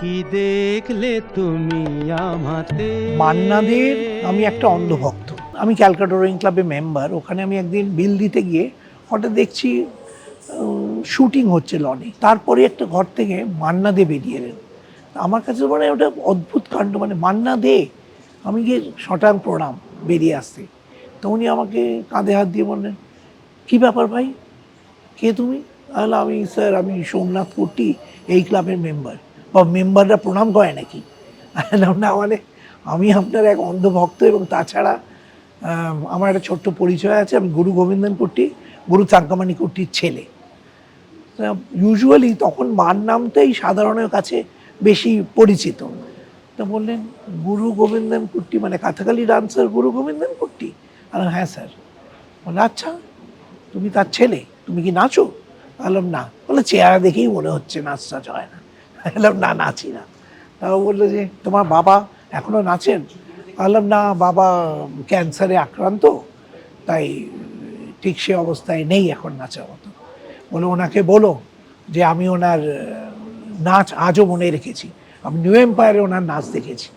কি দেখলে তুমি আমাতে? মান্নাদের আমি একটা অন্ধভক্ত। আমি ক্যালকাটা রোয়িং ক্লাবে মেম্বার। ওখানে আমি একদিন বিল দিতে গিয়ে হঠাৎ দেখছি শুটিং হচ্ছে লনে। তারপরে একটা ঘর থেকে মান্না দে বেরিয়ে এলেন। আমার কাছে মানে ওটা অদ্ভুত কাণ্ড মানে মান্না দে আমি গিয়ে শটাং প্রণাম বেরিয়ে আসতে তো উনি আমাকে কাঁধে হাত দিয়ে বললেন, কী ব্যাপার ভাই? কে তুমি? তাহলে আমি স্যার, আমি সোমনাথ কুর্তি এই ক্লাবের মেম্বার। বা মেম্বাররা প্রণাম করে নাকি? না মানে আমি আপনার এক অন্ধভক্ত এবং তাছাড়া আমার একটা ছোট্ট পরিচয় আছে। আমি গুরু গোবিন্দন কুট্টি, গুরু চাঙ্কামানি কুট্টির ছেলে। ইউজুয়ালি তখন মার নামটাই সাধারণের কাছে বেশি পরিচিত। তো বললেন, গুরু গোবিন্দন কুট্টি মানে কাথাকালি ডান্সার গুরু গোবিন্দন কুট্টি? আর হ্যাঁ স্যার বলে আচ্ছা তুমি তার ছেলে, তুমি কি নাচো? বললাম, না। বলে চেহারা দেখেই মনে হচ্ছে নাচ টাচ হয় না। বললাম না, নাচি না। তাও বলল যে, তোমার বাবা এখনও নাচেন? বললাম না, বাবা ক্যান্সারে আক্রান্ত, তাই ঠিক সে অবস্থায় নেই এখন নাচার মতো। বলে, ওনাকে বলো যে, আমি ওনার নাচ আজও মনে রেখেছি। আমি নিউ এম্পায়ারে ওনার নাচ দেখেছি।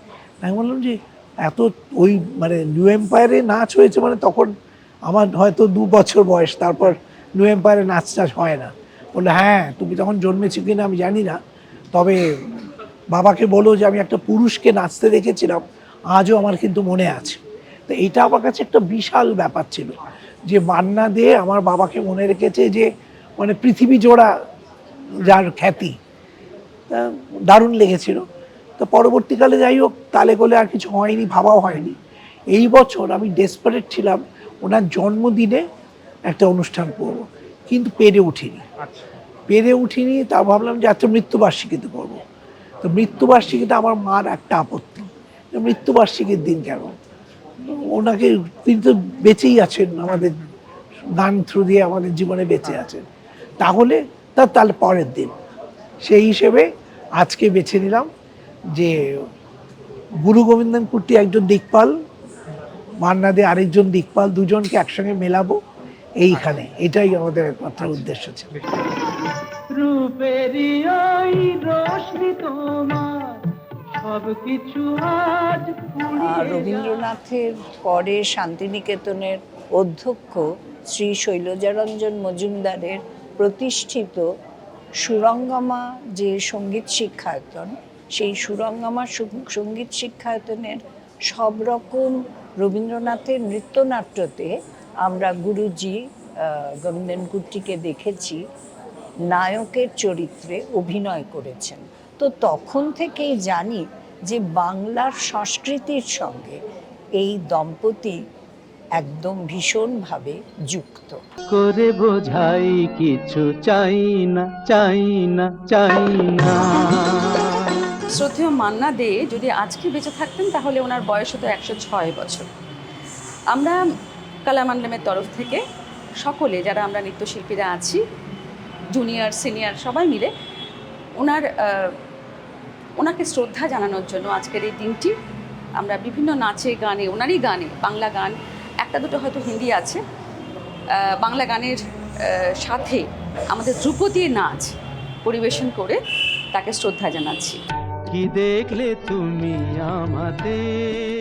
আমি বললাম যে, এত ওই মানে নিউ এম্পায়ারে নাচ হয়েছে মানে তখন আমার হয়তো দু বছর বয়স, তারপর নিউ এম্পায়ারে নাচ টাচ হয় না। বলল হ্যাঁ তুমি তখন জন্মেছি কিনা আমি জানি না তবে বাবাকে বলো যে আমি একটা পুরুষকে নাচতে দেখেছিলাম, আজও আমার কিন্তু মনে আছে। তো এটা আমার কাছে একটা বিশাল ব্যাপার ছিল যে মান্না দিয়ে আমার বাবাকে মনে রেখেছে যে মানে পৃথিবী জোড়া যার খ্যাতি দারুণ লেগেছিল। তো পরবর্তীকালে যাই হোক, তালে গোলে আর কিছু হয়নি, ভাবাও হয়নি। এই বছর আমি ডেসপারেট ছিলাম, ওনার জন্মদিনে একটা অনুষ্ঠান করব, কিন্তু পেরে উঠিনি। পেরে উঠিনি তা ভাবলাম যে আচ্ছা মৃত্যুবার্ষিকীতে করব। তো মৃত্যুবার্ষিকীতে আমার মার একটা আপত্তি মৃত্যুবার্ষিকীর দিন কেন? ওনাকে তিনি তো বেঁচেই আছেন আমাদের গান থ্রু দিয়ে আমাদের জীবনে বেঁচে আছেন। তাহলে তার তাহলে পরের দিন। সেই হিসেবে আজকে বেছে নিলাম যে গুরু গোবিন্দন কুর্তি একজন দিকপাল মান্না দে আরেকজন দিকপাল দুজনকে একসঙ্গে মেলাবো এইখানে। এটাই আমাদের একমাত্র উদ্দেশ্য ছিল। রূপেরই ওই আজ রবীন্দ্রনাথের পরে শান্তিনিকেতনের অধ্যক্ষ শ্রী শৈলজারঞ্জন মজুমদারের প্রতিষ্ঠিত সুরঙ্গমা যে সংগীত শিক্ষায়তন, সেই সুরঙ্গমা সংগীত শিক্ষায়তনের সব রকম রবীন্দ্রনাথের নৃত্যনাট্যতে আমরা গুরুজি গোবিন্দন কুট্টিকে দেখেছি। নায়কের চরিত্রে অভিনয় করেছেন। তো তখন থেকেই জানি যে বাংলার সংস্কৃতির সঙ্গে এই দম্পতি একদম ভীষণভাবে যুক্ত। করে বোঝাই কিছু চাই না চাই না চাই না। শ্রদ্ধেয় মান্না দে যদি আজকে বেঁচে থাকতেন তাহলে ওনার বয়স হতো একশো ছয় বছর। আমরা কালামান্ডলামের তরফ থেকে সকলে যারা আমরা নৃত্যশিল্পীরা আছি জুনিয়র সিনিয়র সবাই মিলে ওনার ওনাকে শ্রদ্ধা জানানোর জন্য আজকের এই দিনটি আমরা বিভিন্ন নাচে গানে, ওনারই গানে, বাংলা গান, একটা দুটো হয়তো হিন্দি আছে বাংলা গানের সাথে আমাদের ধ্রুপদী নাচ পরিবেশন করে তাকে শ্রদ্ধা জানাচ্ছি। কি দেখলে তুমি আমাদের?